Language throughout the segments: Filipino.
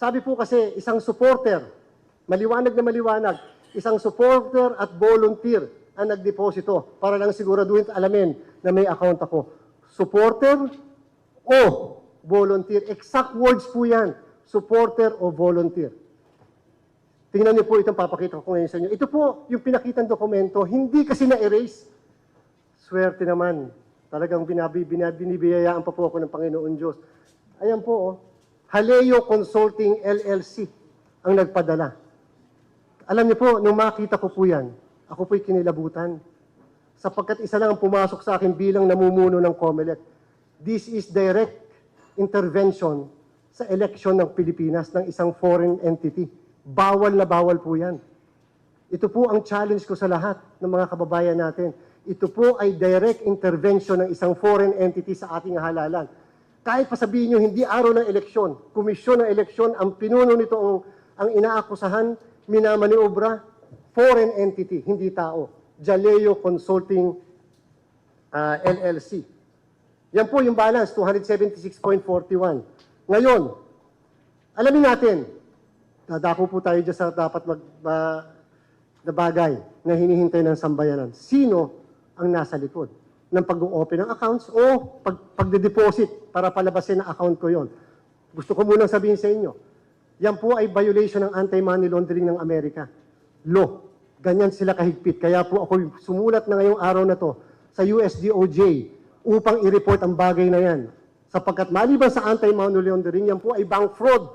Sabi po kasi, isang supporter, maliwanag na maliwanag, isang supporter at volunteer ang nagdeposito para lang siguraduhin at alamin na may account ako. Supporter o volunteer. Exact words po yan. Supporter o volunteer. Tingnan niyo po itong papakita ko ngayon sa inyo. Ito po yung pinakitang dokumento, hindi kasi na-erase. Swerte naman. Talagang binibiyayaan pa po ako ng Panginoon Diyos. Ayan po, oh. Haleo Consulting LLC ang nagpadala. Alam niyo po, nung makita ko po yan, ako po'y kinilabutan. Sapagkat isa lang ang pumasok sa akin bilang namumuno ng COMELEC. This is direct intervention sa election ng Pilipinas ng isang foreign entity. Bawal na bawal po yan. Ito po ang challenge ko sa lahat ng mga kababayan natin. Ito po ay direct intervention ng isang foreign entity sa ating halalan. Kahit pa sabihin nyo, hindi araw ng eleksyon, komisyon ng eleksyon, ang pinuno nito ang, ang inaakusahan, minamaniobra, foreign entity, hindi tao. Jaleo Consulting ah, LLC. Yan po yung balance, 276.41. Ngayon, alamin natin, dadako po tayo dyan sa dapat mag, ba- na bagay na hinihintay ng sambayanan. Sino ang nasa likod ng pag-open ng accounts o pag, pagde-deposit para palabasin na account ko yon. Gusto ko munang sabihin sa inyo, yan po ay violation ng anti-money laundering ng Amerika. Law. Ganyan sila kahigpit. Kaya po ako sumulat na ngayong araw na to sa USDOJ upang i-report ang bagay na yan. Sapagkat maliban sa anti-money laundering, yan po ay bank fraud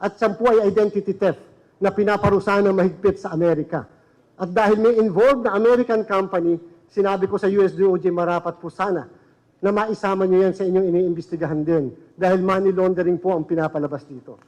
at yan po ay identity theft na pinaparusahan ng mahigpit sa Amerika. At dahil may involved na American company, sinabi ko sa USDOJ, marapat po sana na maisama nyo yan sa inyong iniimbestigahan din. Dahil money laundering po ang pinapalabas dito.